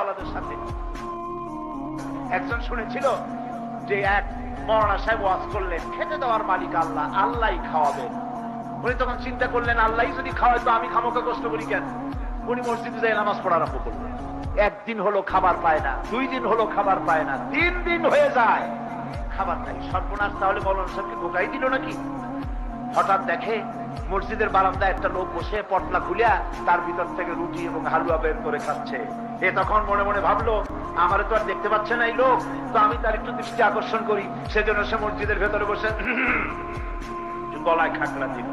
রিক্সাওয়ালাদের সাথে একজন শুনেছিল যে এক মরনা সাহেব ওয়াজ করলেন, খেতে দেওয়ার মালিক আল্লাহ, আল্লাহই খাওয়াবেন উনি তখন চিন্তা করলেন, আল্লাহই যদি খাওয়ায় তো আমি খামোকা কষ্ট করি কেন? উনি মসজিদে যাই নামাজ পড়া আরম্ভ করলেন। একদিন হলো খাবার পায় না, দুই দিন হলো খাবার পায় না, তিন দিন হয়ে যায়। খাবার নাই, সর্বনাশ তাহলে মৌলানা সাহেবকে ঢোকাই দিল নাকি? হঠাৎ দেখে মসজিদের বারান্দায় একটা লোক বসে পটলা খুলিয়া তার ভিতর থেকে রুটি এবং হালুয়া বের করে খাচ্ছে। এ তখন মনে মনে ভাবলো, আমার তো আর দেখতে পাচ্ছে না এই লোক, তো আমি তার একটু দৃষ্টি আকর্ষণ করি। সেজন্য সে মসজিদের ভেতরে বসে গলায় খাকলা দিল।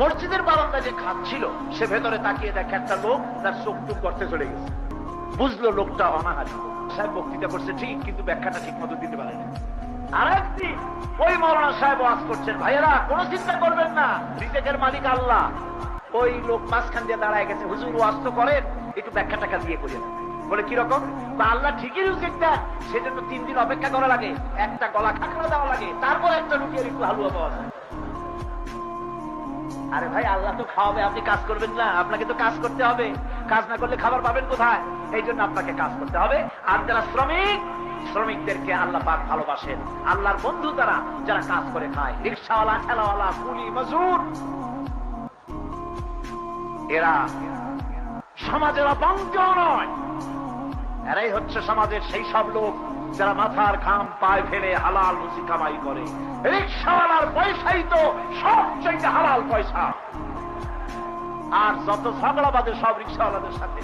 মসজিদের বারান্দা যে খাচ্ছিল সে ভেতরে তাকিয়ে দেখে একটা লোক তার চোখ টুক করতে চলে গেছে। বুঝলো লোকটা অনাহারি সাহেব বক্তৃতা করছে, ঠিক, কিন্তু ব্যাখ্যাটা ঠিক মতো দিতে পারে না আর ভাই, আল্লাহ তো খাওয়াবে, আপনি কাজ করবেন না। আপনাকে তো কাজ করতে হবে। কাজ না করলে খাবার পাবেন কোথায়? এই জন্য আপনাকে কাজ করতে হবে। আর যারা শ্রমিক শ্রমিকদেরকে আল্লাহ পাক ভালোবাসেন। আল্লাহর বন্ধু তারা যারা কাজ করে খায়। রিক্সাওয়ালা, ঠেলাওয়ালা, কুলি মজুর এরা সমাজের অপঙ্ক নয়। এরাই হচ্ছে সমাজের সেই সব লোক যারা মাথার ঘাম পায়ে ফেলে হালাল রুচি কামাই করে। রিক্সাওয়ালার পয়সাই তো সবচেয়ে হালাল পয়সা। আর যত ঝগড়া সব রিক্সাওয়ালাদের সাথে।